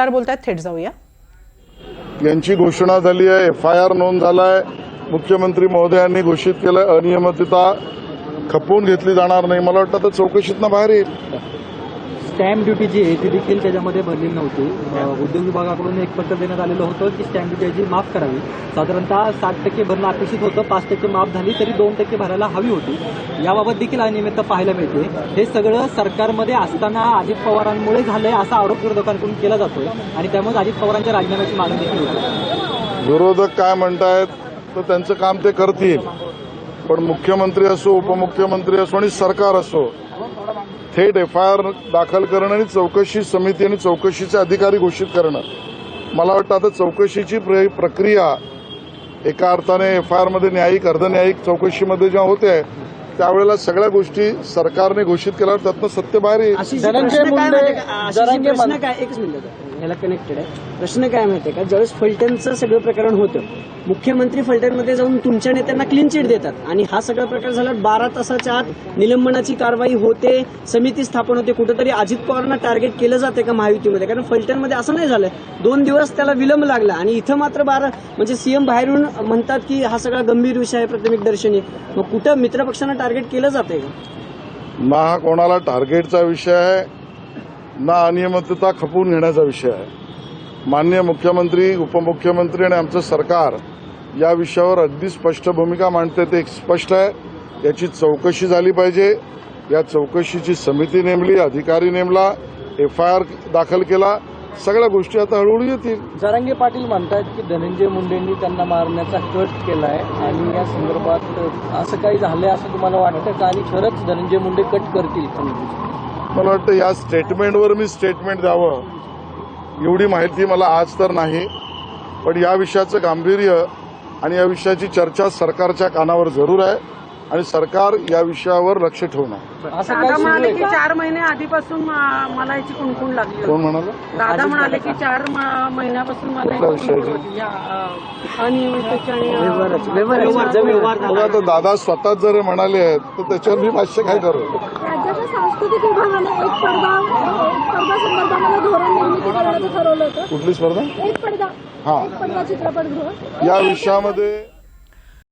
आपल्यावर थेट जाऊया. यांची घोषणा झाली आहे. एफ आय आर नोंद झालाय. मुख्यमंत्री महोदयांनी घोषित केलं अनियमितता. खपवून घेतली जाणार नाही. मला वाटतं तर चौकशीतनं बाहेर येईल. स्टॅम्प ड्युटी जी आहे ती देखील त्याच्यामध्ये भरलेली नव्हती. उद्योग विभागाकडून एक पत्र देण्यात आलेलं होतं की स्टॅम्प ड्युटी माफ करावी. साधारणतः साठ टक्के भरणं अपेक्षित होतं पाच टक्के माफ झाली तरी दोन टक्के भरायला हवी होती. याबाबत देखील अनियमितता पाहायला मिळते. हे सगळं सरकारमध्ये असताना अजित पवारांमुळे झालंय असा आरोप विरोधकांकडून केला जातोय आणि त्यामुळे अजित पवारांच्या राजीनाम्याची मागणी देखील होती. विरोधक काय म्हणतायत तर त्यांचं काम ते करतील. पण मुख्यमंत्री असो उपमुख्यमंत्री असो आणि सरकार असो थेट एफ आय आर दाखल करणं आणि चौकशी समिती आणि चौकशीचे अधिकारी घोषित करणं. मला वाटतं आता चौकशीची प्र- प्रक्रिया एका अर्थाने एफ आय आरमध्ये न्यायिक अर्धन्यायिक चौकशीमध्ये जेव्हा होते त्यावेळेला सगळ्या गोष्टी सरकारने घोषित केल्यावर त्यातनं सत्य बाहेर येईल. ह्याला कनेक्टेड आहे. प्रश्न काय माहितीये का? ज्यावेळेस फलटणचं सगळं प्रकरण होतं मुख्यमंत्री फलटणमध्ये जाऊन तुमच्या नेत्यांना क्लीन चिट देतात. आणि हा सगळा प्रकार झाला बारा तासाच्या आत निलंबनाची कारवाई होते समिती स्थापन होते कुठेतरी अजित पवारांना टार्गेट केलं जाते का महायुतीमध्ये? कारण फलटणमध्ये असं नाही झालं दोन दिवस त्याला विलंब लागला. आणि इथं मात्र बारा म्हणजे सीएम बाहेरून म्हणतात की हा सगळा गंभीर विषय आहे प्राथमिक दर्शनी. मग कुठं मित्रपक्षांना टार्गेट केलं जाते का? ना हा कोणाला टार्गेटचा विषय आहे? ना अनियमितता खपवून घेण्याचा विषय आहे. मान्य मुख्यमंत्री उपमुख्यमंत्री आणि आमचं सरकार या विषयावर अगदी स्पष्ट भूमिका मांडते ते स्पष्ट आहे. याची चौकशी झाली पाहिजे. या चौकशीची समिती नेमली अधिकारी नेमला एफ आय आर दाखल केला. सगळ्या गोष्टी आता हळूहळू येतील. जरांगे पाटील म्हणतात की धनंजय मुंडेंनी त्यांना मारण्याचा कट केला आहे आणि या संदर्भात असं काही झालंय असं तुम्हाला वाटतं का? आणि खरंच धनंजय मुंडे कट करतील मला वाटतं या स्टेटमेंटवर मी स्टेटमेंट द्यावं एवढी माहिती मला आज तर नाही. पण या विषयाचं गांभीर्य आणि या विषयाची चर्चा सरकारच्या कानावर जरूर आहे आणि सरकार या विषयावर लक्ष की आहे चार महिने आधीपासून मला याची कुणकुण लागली कोण म्हणाला? दादा म्हणाले की चार महिन्यापासून मला आता दादा स्वतःच जर म्हणाले आहेत तर त्याच्यावर मी भाष्य काय करू? सांस्कृतिक विभागाने एक पडदा संदर्भामध्ये धोरण निर्मिती ठरवलं होतं. कुठली स्पर्धा? एक पडदा हा. एक पडदा चित्रपटगृह. या विषयामध्ये